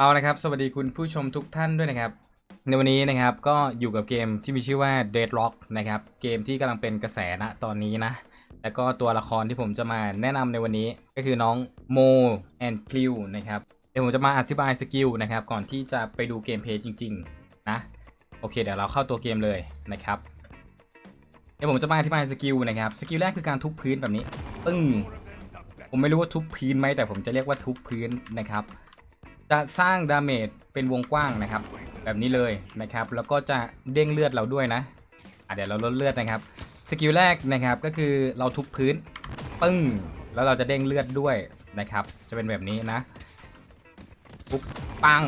เอาละครับ สวัสดีคุณผู้ชมทุกท่านด้วยนะครับ ในวันนี้นะครับก็อยู่กับเกมที่มีชื่อว่า Deadlock นะครับ เกมที่กำลังเป็นกระแสณตอนนี้นะ แล้วก็ตัวละครที่ผมจะมาแนะนำในวันนี้ก็คือน้องโมแอนคลิวนะครับ เดี๋ยวผมจะมาอธิบายสกิลนะครับ ก่อนที่จะไปดูเกมเพลย์จริง ๆ นะ โอเค เดี๋ยวเราเข้าตัวเกมเลยนะครับ เดี๋ยวผมจะมาอธิบายสกิลนะครับ สกิลแรกคือการทุบพื้นแบบนี้ ปึ้ง ผมไม่รู้ว่าทุบพื้นไหมแต่ผมจะเรียกว่าทุบพื้นนะครับ จะสร้างดาเมจเป็นวงกว้างนะครับ แบบนี้เลยนะครับ แล้วก็จะเด้งเลือดเราด้วยนะอะเดี๋ยวเราลดเลือดนะครับสกิลแรกนะครับก็คือเราทุบพื้นปึ้งแล้วเราจะเด้งเลือดด้วยนะครับ จะเป็นแบบนี้นะปุ๊บปัง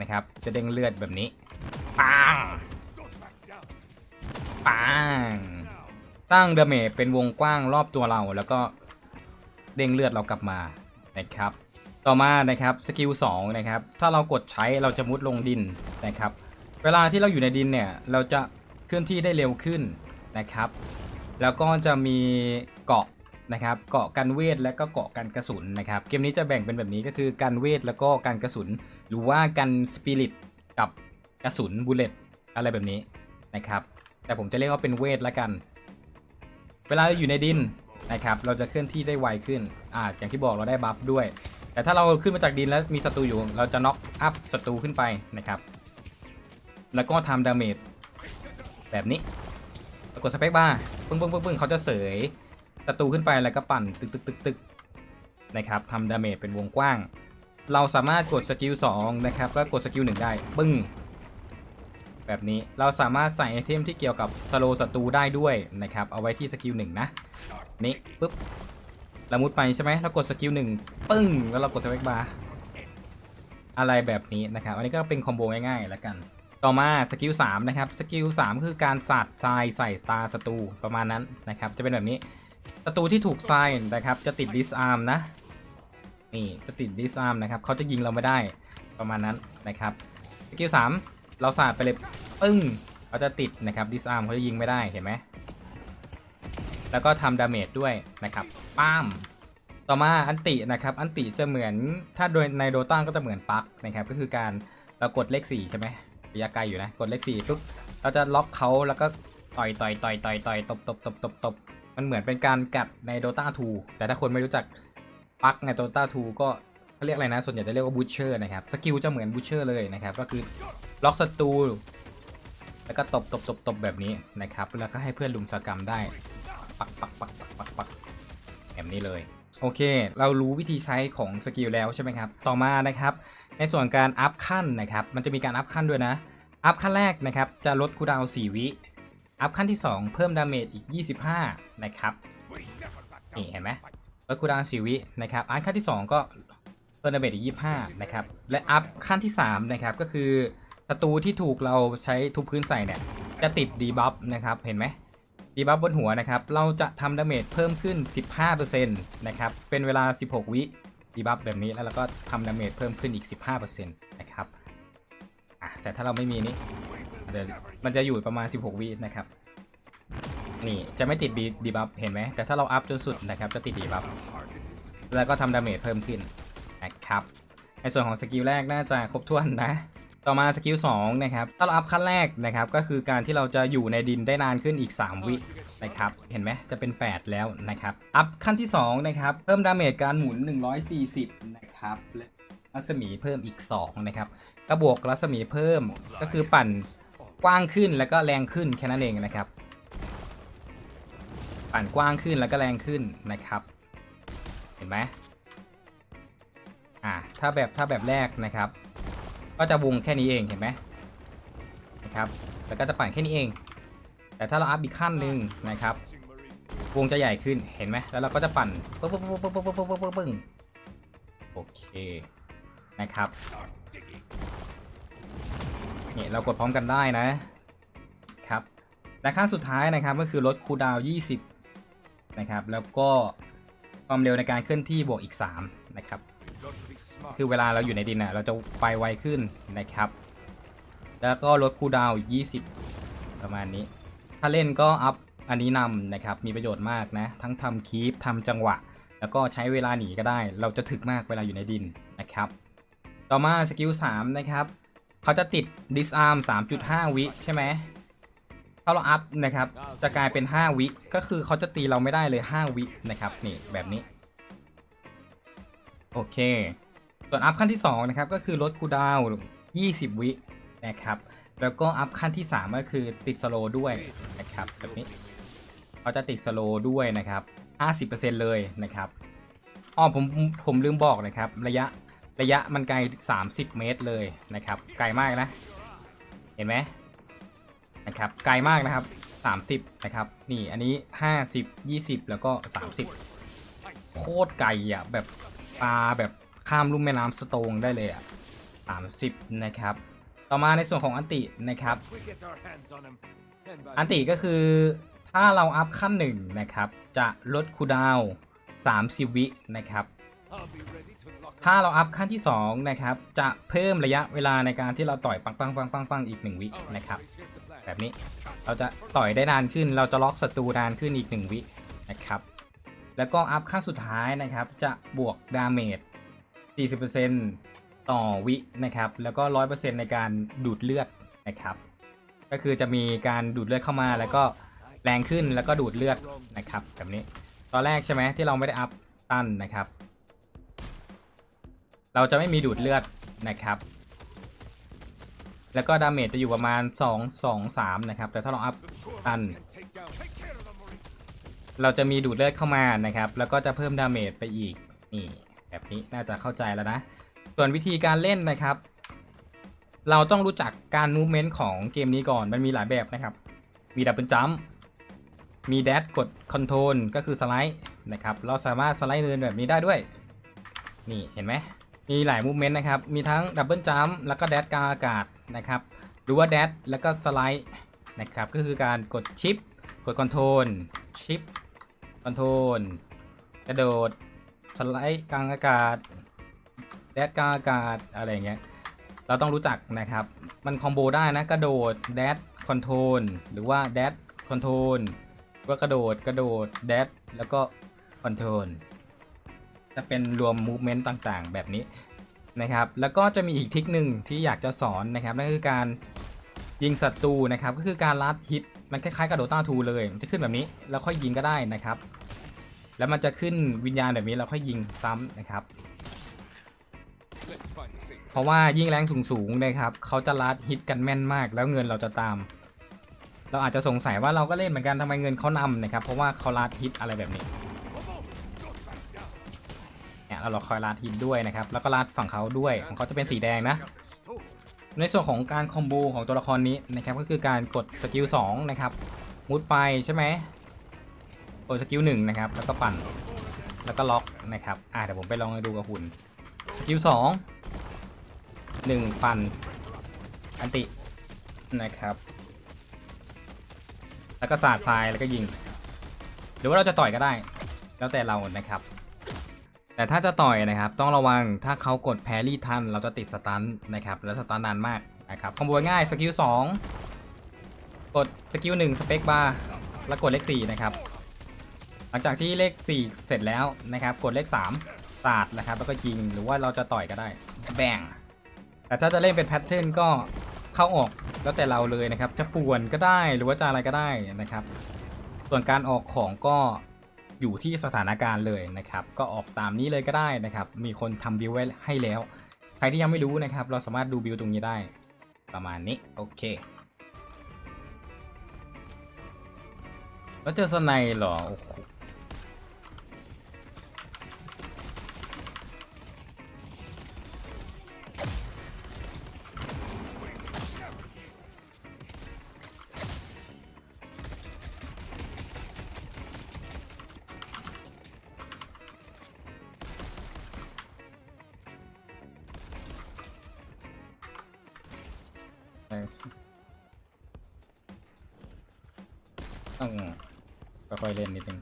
นะครับ จะเด้งเลือดแบบนี้ปังปังตั้งดาเมจเป็นวงกว้างรอบตัวเราแล้วก็เด้งเลือดเรากลับมานะครับ ต่อมานะครับสกิล2นะครับถ้าเรากดใช้เราจะมุดลงดินนะครับ เวลาที่เราอยู่ในดินเนี่ยเราจะเคลื่อนที่ได้เร็วขึ้นนะครับ แล้วก็จะมีเกาะนะครับเกาะกันเวทและก็เกาะกันกระสุนนะครับเกมนี้จะแบ่งเป็นแบบนี้ก็คือกันเวทแล้วก็กันกระสุน หรือว่ากันสปิริตกับกระสุนบุลเลตอะไรแบบนี้นะครับ แต่ผมจะเรียกว่าเป็นเวทละกัน เวลาเราอยู่ในดินนะครับ เราจะเคลื่อนที่ได้ไวขึ้นอ่าอย่างที่บอกเราได้บัฟด้วย แต่ถ้าเราขึ้นมาจากดินแล้วมีศัตรูอยู่ เราจะน็อกอัพศัตรูขึ้นไปนะครับ แล้วก็ทำดาเมจแบบนี้กดสเปคบ้าปึ้งปึ้งปึ้งปึ้งเขาจะเสยศัตรูขึ้นไปแล้วก็ปั่นตึกตึกตึกตึกนะครับทำดาเมจเป็นวงกว้าง เราสามารถกดสกิล2นะครับก็กดสกิล1ได้ปึ้งแบบนี้เราสามารถใส่ไอเทมที่เกี่ยวกับสโลศัตรูได้ด้วยนะครับ เอาไว้ที่สกิลหนึ่งนะนี่ปุ๊บ เรามุดไปใช่ไหมเรากดสกิลหนึ่งปึ้ง แล้วเรากดสเปคบาร์อะไรแบบนี้นะครับ อันนี้ก็เป็นคอมโบง่ายๆแล้วกัน ต่อมาสกิล3นะครับ สกิล3คือการสาดทรายใส่ตาศัตรูประมาณนั้นนะครับ จะเป็นแบบนี้ศัตรูที่ถูกทรายนะครับ จะติดดิสอาร์มนะ นี่จะติดดิสอาร์มนะครับเขาจะยิงเราไม่ได้ประมาณนั้นนะครับสกิล3เราสาดไปเลยปึ้งเขาจะติดนะครับดิสอาร์มเขาจะยิงไม่ได้เห็นไหม แล้วก็ทำดาเมจด้วยนะครับป้ามต่อมาอันตินะครับอันติจะเหมือนถ้าโดยในโดต้าก็จะเหมือนปั๊กนะครับก็คือการเรากดเลข4ใช่ไหมระยะไกลอยู่นะกดเลข4ปุ๊บเราจะล็อกเขาแล้วก็ต่อยต่อยต่อยต่อยต่อยตบตบตบตบตบมันเหมือนเป็นการกัดใน Dota 2แต่ถ้าคนไม่รู้จักปั๊กใน Dota 2ก็เขาเรียกอะไรนะ ส่วนใหญ่จะเรียกว่าบูชเชอร์นะครับสกิลจะเหมือนบูชเชอร์เลยนะครับก็คือล็อกศัตรูแล้วก็ตบตบตบตบแบบนี้นะครับแล้วก็ให้เพื่อนลุมสกรรมได้ ปักปักปักปักปักปักแบบนี้เลย โอเค เรารู้วิธีใช้ของสกิลแล้วใช่ไหมครับ ต่อมานะครับ ในส่วนการอัพขั้นนะครับ มันจะมีการอัพขั้นด้วยนะ อัพขั้นแรกนะครับ จะลดคูดาวน์4วิ อัพขั้นที่ 2 เพิ่มดาเมจอีก 25 นะครับ นี่เห็นไหมลดคูดาวน์4วินะครับ อัพขั้นที่ 2 ก็เพิ่มดาเมจอีก 25 นะครับ และอัพขั้นที่3นะครับ ก็คือศัตรูที่ถูกเราใช้ทุบพื้นใส่เนี่ย จะติดดีบัฟนะครับ เห็นไหม ดีบัฟบนหัวนะครับ เราจะทำดาเมจเพิ่มขึ้น 15%นะครับ เป็นเวลา 16 วิดีบัฟแบบนี้แล้วเราก็ทำดาเมจเพิ่มขึ้นอีก 15%นะครับแต่ถ้าเราไม่มีนี้เดี๋ยวมันจะอยู่ประมาณ 16 วินะครับ นี่จะไม่ติดดีบัฟเห็นไหม แต่ถ้าเราอัพจนสุดนะครับจะติดดีบัฟแล้วก็ทำดาเมจเพิ่มขึ้นนะครับในส่วนของสกิลแรกน่าจะครบถ้วนนะ ต่อมาสกิล2นะครับถ้าเราอัพขั้นแรกนะครับก็คือการที่เราจะอยู่ในดินได้นานขึ้นอีก 3 วินะครับเห็นไหมจะเป็น 8 แล้วนะครับอัพขั้นที่2นะครับเพิ่มดาเมจการหมุน 140 นะครับและรัศมีเพิ่มอีก2นะครับกระบวกรัศมีเพิ่มก็คือปั่นกว้างขึ้นแล้วก็แรงขึ้นแค่นั้นเองนะครับ ปั่นกว้างขึ้นแล้วก็แรงขึ้นนะครับ เห็นไหมอ่าถ้าแบบถ้าแบบแรกนะครับ ก็จะวงแค่นี้เองเห็นไหมนะครับแล้วก็จะปั่นแค่นี้เอง แต่ถ้าเราอัพอีกขั้นหนึ่งนะครับ วงจะใหญ่ขึ้นเห็นไหมแล้วเราก็จะปั่นปึ๊บปึ๊บปึ๊บปึ๊บปึ๊บปึ๊บปึ๊บปึ๊บโอเคนะครับนี่เรากดพร้อมกันได้นะครับและขั้นสุดท้ายนะครับก็คือลดคูดาว 20 นะครับ แล้วก็ความเร็วในการเคลื่อนที่บวกอีก 3 นะครับ คือเวลาเราอยู่ในดินอะเราจะไปไวขึ้นนะครับ แล้วก็ลดคูดาวน์อีก20ประมาณนี้ ถ้าเล่นก็อัพอันนี้นำนะครับ มีประโยชน์มากนะ ทั้งทำคีปทำจังหวะ แล้วก็ใช้เวลาหนีก็ได้ เราจะถึกมากเวลาอยู่ในดินนะครับ ต่อมาสกิล3นะครับ เขาจะติด disarm 3.5 วิใช่ไหมถ้าเราอัพนะครับ จะกลายเป็น 5 วิ ก็คือเขาจะตีเราไม่ได้เลย 5 วินะครับ นี่แบบนี้ โอเค ส่วนอัพขั้นที่ 2 นะครับ ก็คือลดคูดาว20 วินะครับ แล้วก็อัพขั้นที่ 3 ก็คือติดสโลด้วยนะครับแบบนี้เขาจะติดสโลด้วยนะครับ 50%เลยนะครับอ๋อผมผมลืมบอกนะครับ ระยะระยะมันไกล 30 เมตรเลยนะครับ ไกลมากนะ เห็นไหมนะครับ ไกลมากนะครับ 30 นะครับ นี่อันนี้ 50 20 แล้วก็ 30 โคตรไกลอะแบบปลาแบบ ข้ามลุ่มแม่น้ำสโตงได้เลยอะ30 นะครับ ต่อมาในส่วนของอันตินะครับ อันติก็คือถ้าเราอัพขั้นหนึ่งนะครับ จะลดคูดาว30 วินะครับ ถ้าเราอัพขั้นที่2นะครับ จะเพิ่มระยะเวลาในการที่เราต่อยปังปังปังปังปังอีก 1 วินะครับ แบบนี้เราจะต่อยได้นานขึ้น เราจะล็อกศัตรูนานขึ้นอีก 1 วินะครับ แล้วก็อัพขั้นสุดท้ายนะครับ จะบวกดาเมจ 40%ต่อวินะครับ แล้วก็ 100%ในการดูดเลือดนะครับ ก็คือจะมีการดูดเลือดเข้ามาแล้วก็แรงขึ้นแล้วก็ดูดเลือดนะครับแบบนี้ ตอนแรกใช่ไหมที่เราไม่ได้อัพตันนะครับ เราจะไม่มีดูดเลือดนะครับ แล้วก็ดาเมจจะอยู่ประมาณ 2 2 3 นะครับ แต่ถ้าเราอัพตัน เราจะมีดูดเลือดเข้ามานะครับ แล้วก็จะเพิ่มดาเมจไปอีกนี่ แบบนี้น่าจะเข้าใจแล้วนะ ส่วนวิธีการเล่นนะครับ เราต้องรู้จักการมูฟเมนต์ของเกมนี้ก่อนมันมีหลายแบบนะครับ มีดับเบิลจัมมีแดดกดคอนโทรลก็คือสไลด์นะครับ เราสามารถสไลด์เดินแบบนี้ได้ด้วย นี่เห็นไหมมีหลายมูฟเมนต์นะครับ มีทั้งดับเบิลจัมแล้วก็แดดกลางอากาศนะครับ หรือว่าแดดแล้วก็สไลด์นะครับ ก็คือการกดชิป กดคอนโทรลชิปคอนโทรลกระโดด สไลด์กลางอากาศแดดกลางอากาศอะไรอย่างเงี้ยเราต้องรู้จักนะครับ มันคอมโบได้นะกระโดดแดดคอนโทรลหรือว่าแดดคอนโทรลก็กระโดดกระโดดแดดแล้วก็คอนโทรลจะเป็นรวมมูฟเมนต์ต่างๆ แบบนี้นะครับ แล้วก็จะมีอีกทิคหนึ่งที่อยากจะสอนนะครับนั่นคือการยิงศัตรูนะครับ ก็คือการลัดฮิตมันคล้ายๆกับโดตาทูเลย มันจะขึ้นแบบนี้ แล้วค่อยยิงก็ได้นะครับ แล้วมันจะขึ้นวิญญาณแบบนี้แล้วค่อยยิงซ้ำนะครับ Let's find a safe. เพราะว่ายิ่งแรงสูงๆนะครับเขาจะลัดฮิตกันแม่นมาก แล้วเงินเราจะตาม เราอาจจะสงสัยว่าเราก็เล่นเหมือนกันทำไมเงินเขานำนะครับ เพราะว่าเขาลัดฮิตอะไรแบบนี้เนี่ยเราเราคอยลัดฮิตด้วยนะครับ แล้วก็ลัดฝั่งเขาด้วยของเขาจะเป็นสีแดงนะ Got the stove. ในส่วนของการคอมโบของตัวละครนี้นะครับก็คือการกดสกิล2นะครับมุดไปใช่ไหมก ดสกิล1นะครับ แล้วก็ปั่น แล้วก็ล็อกนะครับ อ่าเดี๋ยวผมไปลองดูกับหุ่น สกิล2 1ปั่น อันติ นะครับ แล้วก็สาดทรายแล้วก็ยิง หรือว่าเราจะต่อยก็ได้ แล้วแต่เรานะครับ แต่ถ้าจะต่อยนะครับ ต้องระวัง ถ้าเขากดแพรี่ทัน เราจะติดสตันนะครับ แล้วสตันนานมากนะครับคอมโบง่าย สกิล2กดสกิล1สเปคบาร์แล้วกดเลข4นะครับ หลังจากที่เลข 4 เสร็จแล้วนะครับ กดเลข3สาดนะครับ แล้วก็ยิงหรือว่าเราจะต่อยก็ได้ แบ่ง แต่ถ้าจะเล่นเป็นแพทเทิร์นก็เข้าออกแล้วแต่เราเลยนะครับ จะป่วนก็ได้หรือว่าจะอะไรก็ได้นะครับ ส่วนการออกของก็อยู่ที่สถานการณ์เลยนะครับ ก็ออกตามนี้เลยก็ได้นะครับ มีคนทำบิวไว้ให้แล้ว ใครที่ยังไม่รู้นะครับ เราสามารถดูบิวตรงนี้ได้ ประมาณนี้โอเคแล้วเจอสไนเหรอโอ้โห ต้องค่อยๆเล่นนิดนึง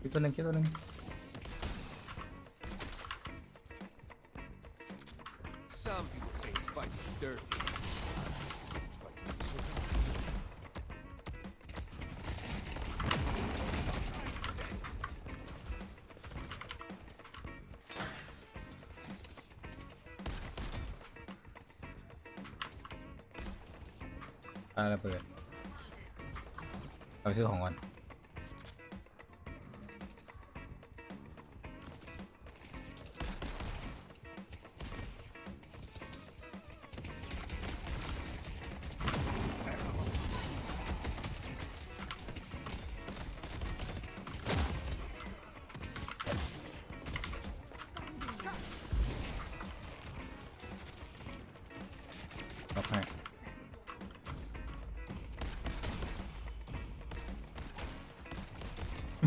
คิดตัวหนึ่งคิดตัวหนึ่ง ปาระเบิดเอาไปซื้อของก่อน หร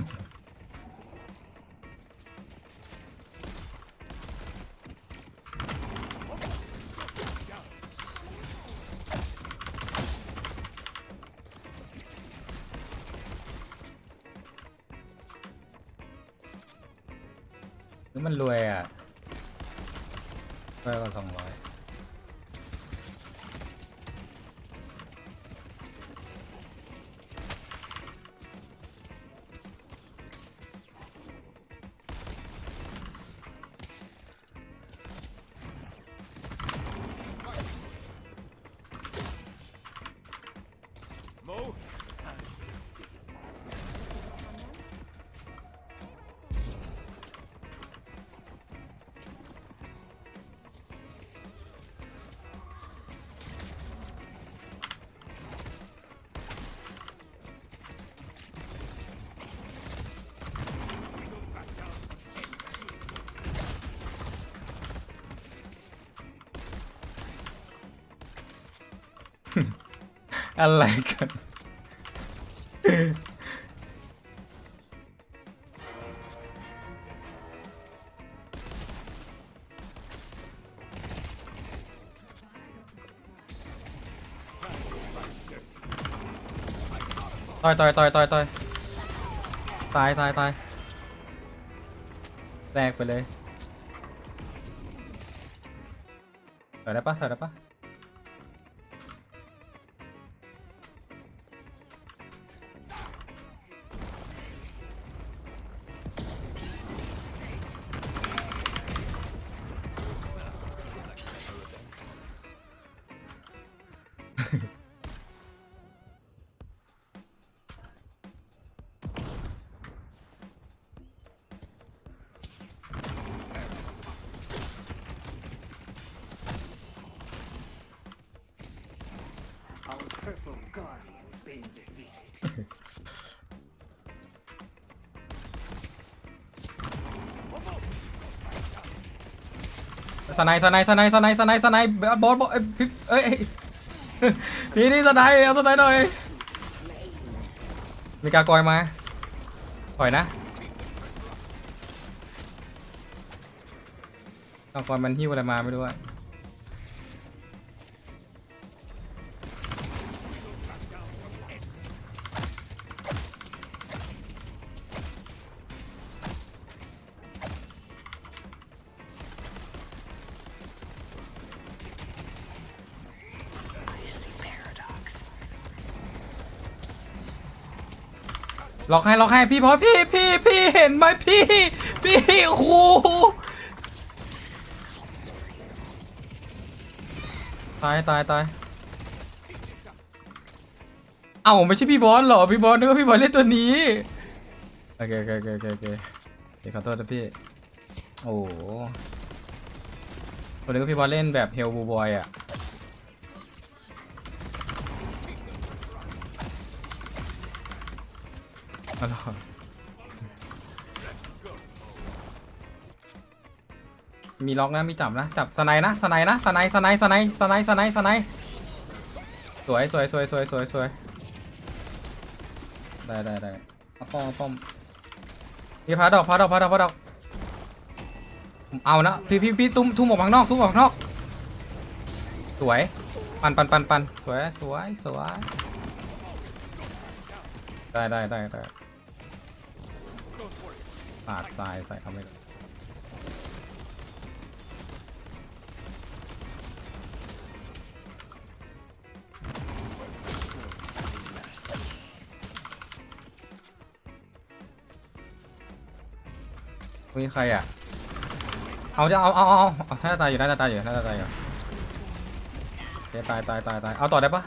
ือมันรวยอะรวยกว่าสองร้อย อะไรกัน ต่อยต่อยต่อยต่อยต่อยตายตายตายแตกไปเลยถอยได้ปะถอยได้ปะ ไนด์สไนด์สไนด์สไนด์สไนด์สไนด์บอสบอสเอ้ยเอ้ยนี่นี่สไนด์เอาสไนด์หน่อยมีกากอยมาถอยนะกากอยมันหิ้วอะไรมาไม่รู้อะ ล็อกให้ล็อกให้พี่บอพี่พี่พี่เห็นไหมพี่ พี่โอ้โหตายตายตายเอ้าไม่ใช่พี่บอสเหรอพี่บอสนึกว่าพี่บอสเล่นตัวนี้โอเคโอเคโอเคโอเคเดี๋ยวขอโทษนะพี่โอ้โหผมนึกว่าพี่บอสเล่นแบบเฮลบูบอยอะ อ๋อเหรอมีล็อกนะมีจับนะจับสไนด์นะสไนด์นะสไนด์สไนด์สไนด์สไนด์สไนด์สไนด์สวยสวยสวยสวยสวยสวยได้ได้ได้เอาป้อมเอาป้อมพีพาดอกพาดอกพาดอกพาดอกเอานะพี่พี่พี่ตุ้มทุ่มออกข้างนอกทุ่มออกข้างนอก สวยปันปันปันปันสวยสวยสวยได้ได้ได้ได้าดทรายใส่เขาไปเลยมีใครอะ เอาจะเอาเอาเอาเอาน่าจะตายอยู่น่าจะตายอยู่น่าจะตายอยู่โอเคตายตายตายตายเอาต่อได้ปะ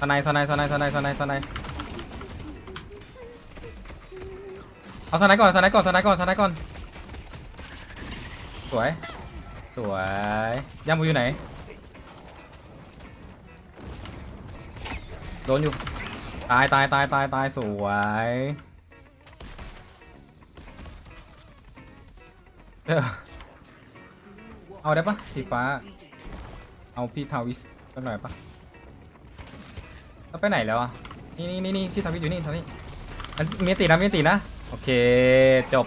สไนด์สไนด์สไนด์สไนด์สไนด์สไน เอาสไนด์ก่อนสไนด์ก่อนสไนด์ก่อนสไนด์ก่อน สวย สวยย่ำบูอยู่ไหน โดนอยู่ ตายตายตายตายตายสวยเออเอาได้ปะสีฟ้า เอาพี่ทาวิสสักหน่อยปะแล้วไปไหนแล้วอะ นี่นี่นี่พี่ทาวิสอยู่นี่ทาวิสมันมีตินะมีตินะ โอเค จบ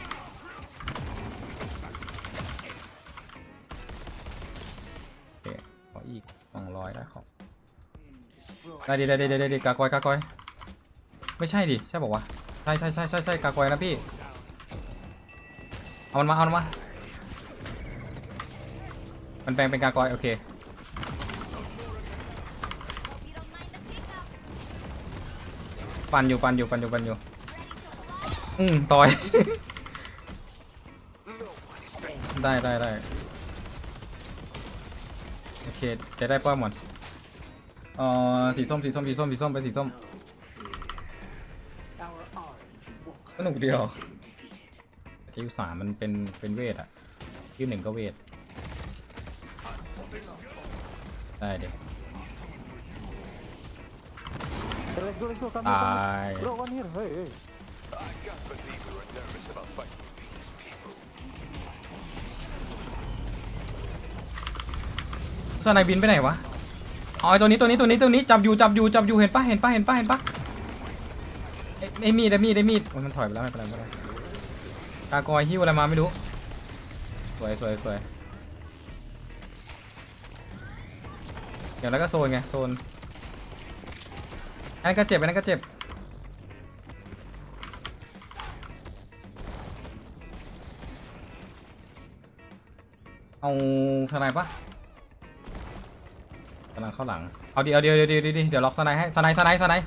โอเค ขออีกสองร้อยได้ครับได้ดิได้ดิได้ดิกากอยกากอย ไม่ใช่ดิ ใช่บอกว่าใช่ใช่ใช่ใช่ใช่กากอยนะพี่ เอามันมา เอามันมา มันแปลงเป็นกากอย โอเคปั่นอยู่ปั่นอยู่ปั่นอยู่ปั่นอยู่ อืมต่อย ได้ได้ได้โอเคจะได้ป้อมหมดเอ่อสีส้มสีส้มสีส้มสีส้มไปสีส้มสนุกเดียว has been defeated. คิวสามมันเป็นเป็นเวทอะคิวหนึ่งก็เวทได้เด็กตาย I can't believe we were nervous about fighting these people. สนายบินไปไหนวะ อ๋อไอ้ตัวนี้ตัวนี้ตัวนี้ตัวนี้จับอยู่จับอยู่จับอยู่เห็นปะเห็นปะเห็นปะเห็นปะไอ้ไอ้มีดไอ้มีดไอ้มีดโอ้ยมันถอยไปแล้วไม่เป็นไรไม่เป็นไรกากอยหิ้วอะไรมาไม่รู้ สวยสวยสวยเดี๋ยวแล้วก็โซนไงโซนอันนั้นก็เจ็บอันนั้นก็เจ็บ เอาทนายปะกำลังเข้าหลัง เอาเดี๋ยวเดี๋ยวเดี๋ยวเดี๋ยวเดี๋ยวเดี๋ยวล็อกทนายให้ทนายทนายทนาย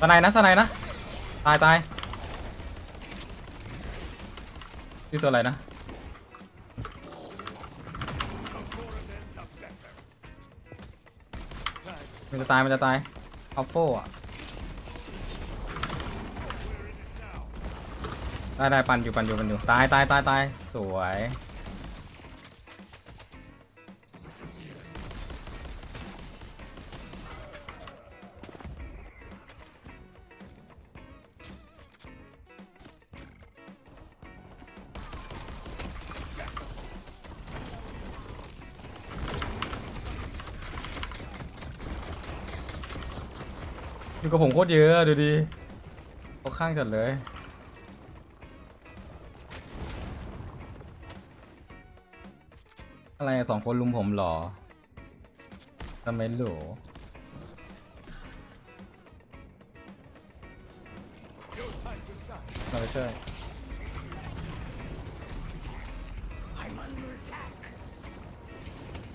ทนายนะทนายนะ ตายตายชื่อตัวอะไรนะมันจะตายมันจะตายอัลโฟอะ ได้ได้ปันอยู่ปันอยู่ปันอยู่ตายตายตายตายสวยอยู่กับผมโคตรเยอะดูดิเขาข้างจัดเลย อะไรสองคนลุมผมเหรอทำไมหรอ No time to shine. เราไปช่วย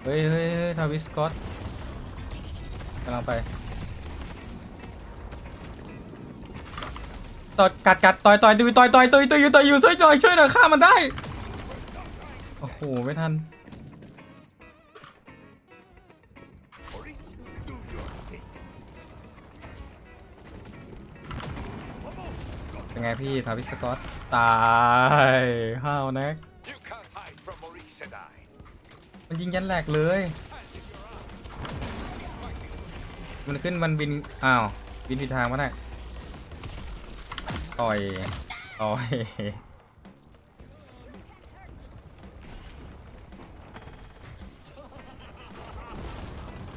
เฮ้ยเฮ้ยเฮ้ยทาวิสสกอตกำลังไปต่อกัดกัดต่อยต่อยดูต่อยต่อยต่อยต่อยอยู่ต่อยอยู่ช่วยหน่อยช่วยหน่อยฆ่ามันได้ โอ้โห ไม่ทัน เป็นไงพี่ทาวิสกอตตายห้าวนะมันยิงยันแหลกเลย มันขึ้นมันบิน อ้าว บินผิดทางมาได้ต่อย ต่อย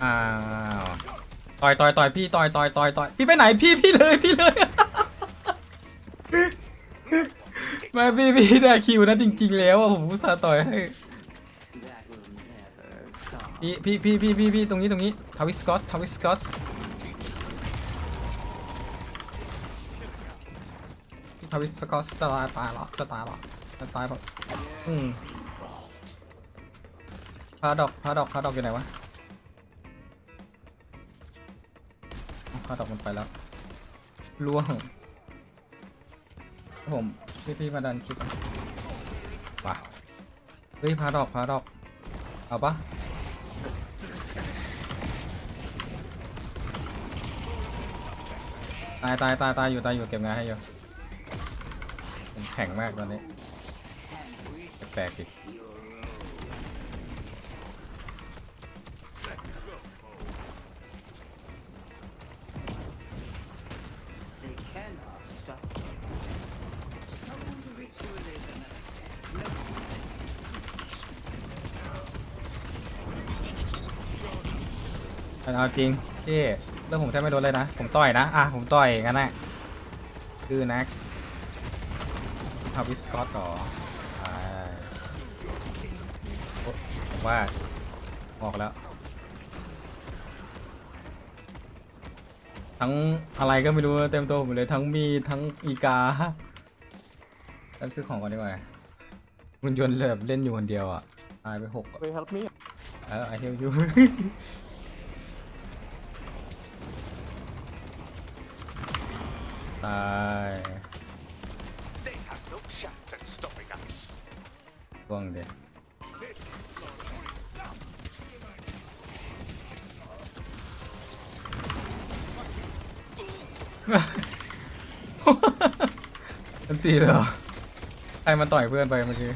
อ้าว ต่อยต่อยต่อยพี่ต่อยต่อยต่อยต่อยพี่ไปไหนพี่พี่เลยพี่เลย แม่พี่พี่ได้คิวนะจริง ๆ แล้วอะผมอุตส่าห์ต่อยให้พี่พี่พี่พี่พี่พี่ตรงนี้ตรงนี้ทาวิสกอตทาวิสกอตพี่ทาวิสกอตจะตายตายแล้วจะตายแล้วจะตายแบบอืมพาดอกพาดอกพาดอกอยู่ไหนวะพาดอกมันไปแล้วล่วงผม พี่พี่มาดันคลิปป่ะเฮ้ยพาดอกพาดอกเอาปะตายตายตายตายอยู่ตายอยู่เก็บงานให้อยู่แข็งมากตอนนี้แปลกๆอีก เอาจริงพี่เรื่องผมแทบไม่โดนเลยนะ ผมต่อยนะ อะ ผมต่อยงั้นแหละคือนักฮาวิสกอตต่ออ่าโอ๊ะผมว่า ออกแล้ว ทั้งอะไรก็ไม่รู้เต็มตัวผมเลย ทั้งมีดทั้งอีกาแล้วซื้อของก่อนดีกว่าคุณยนต์เลยแบบเล่นอยู่คนเดียวอะตายไปหกอะ Wait, help me. เออไอเฮลยู ตาย They have no chance at stopping us. ว่างเด็กมันตีเลยเหรอใครมาต่อยเพื่อนไปเมื่อกี้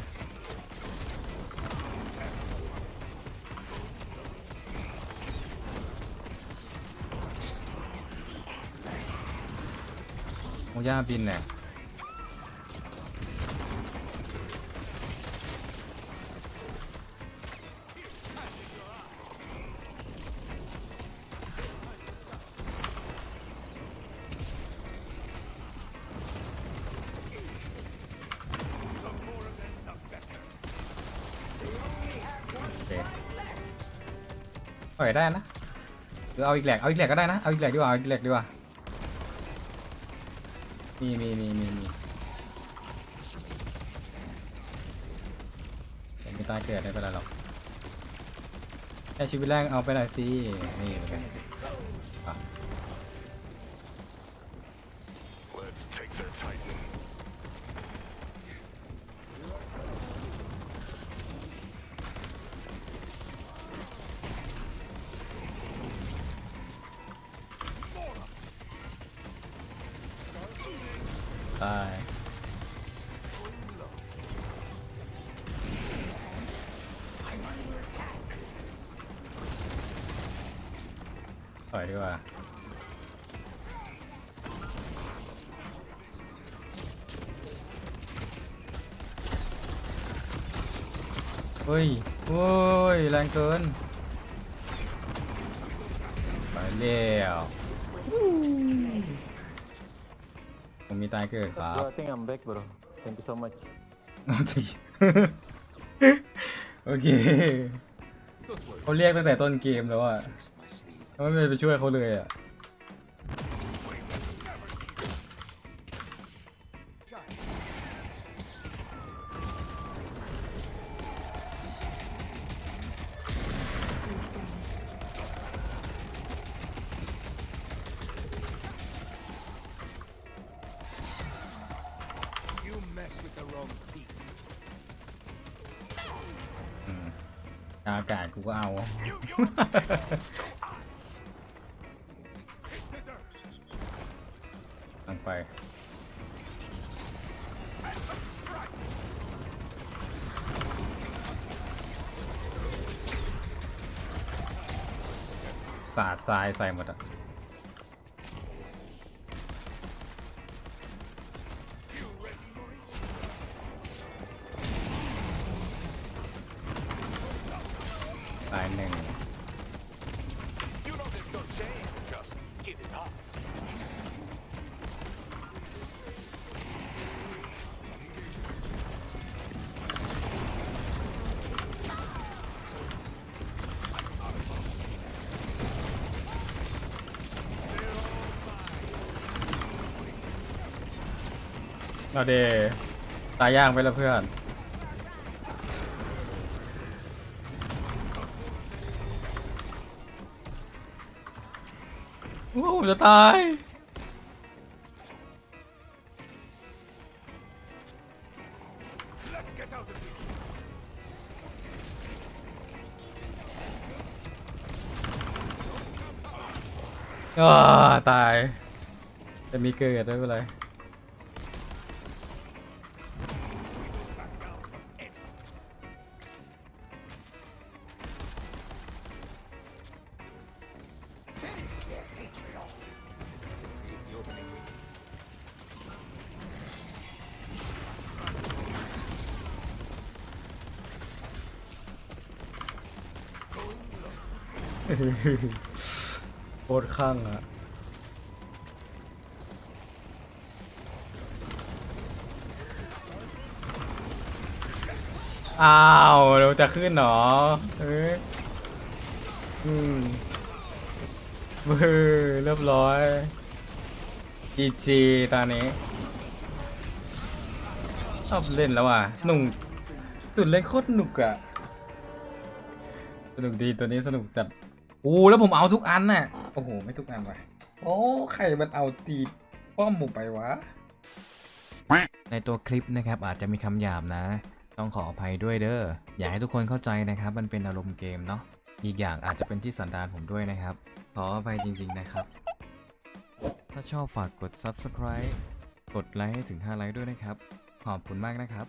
โอย่าบินเนี่ยเคปล่อยได้นะหรือเอาอีกแหลกเอาอีกแหลกก็ได้นะ เอาอีกแหลกดีกว่าเอาอีกแหลกดีกว่า มีมีมีมีมีผมไม่ตายเกิดได้เป็นไรหรอกแค่ชีวิตแรกเอาไปหน่อยสินี่เป็นไง เกิน ไปเร็วผมมีตายเกิดครับ Bro, I think I'm back, bro. Thank you so much. เอาทีโอเคเขาเรียกตั้งแต่ต้นเกมแล้วอะเขาไม่ไปช่วยเขาเลยอะ สาดทรายใส่หมดอะ เอาเดตายย่างไปแล้วเพื่อน โอ้จะตาย Let's get out of here. อ้าตาย จะมีเกิดไม่เป็นไร ข้างอะอ้าวเราจะขึ้นหรอเอ้ยอืมเฮ้ยเรียบร้อยจีจีตอนนี้ ชอบเล่นแล้วอะหนุ่มตุ่นเล่นโคตรหนุกอะ สนุกดีตัวนี้สนุกจัดอู้แล้วผมเอาทุกอันน่ะ อ้โห ไม่ทุกอันว่ะโอ้ใครมันเอาตีป้อมผมไปวะ ในตัวคลิปนะครับอาจจะมีคำหยาบนะ ต้องขออภัยด้วยเด้ออยากให้ทุกคนเข้าใจนะครับ มันเป็นอารมณ์เกมเนาะอีกอย่างอาจจะเป็นที่สันดานผมด้วยนะครับ ขออภัยจริง ๆนะครับ ถ้าชอบฝากกด subscribe กดไลค์ให้ถึง5ไลค์ด้วยนะครับ ขอบคุณมากนะครับ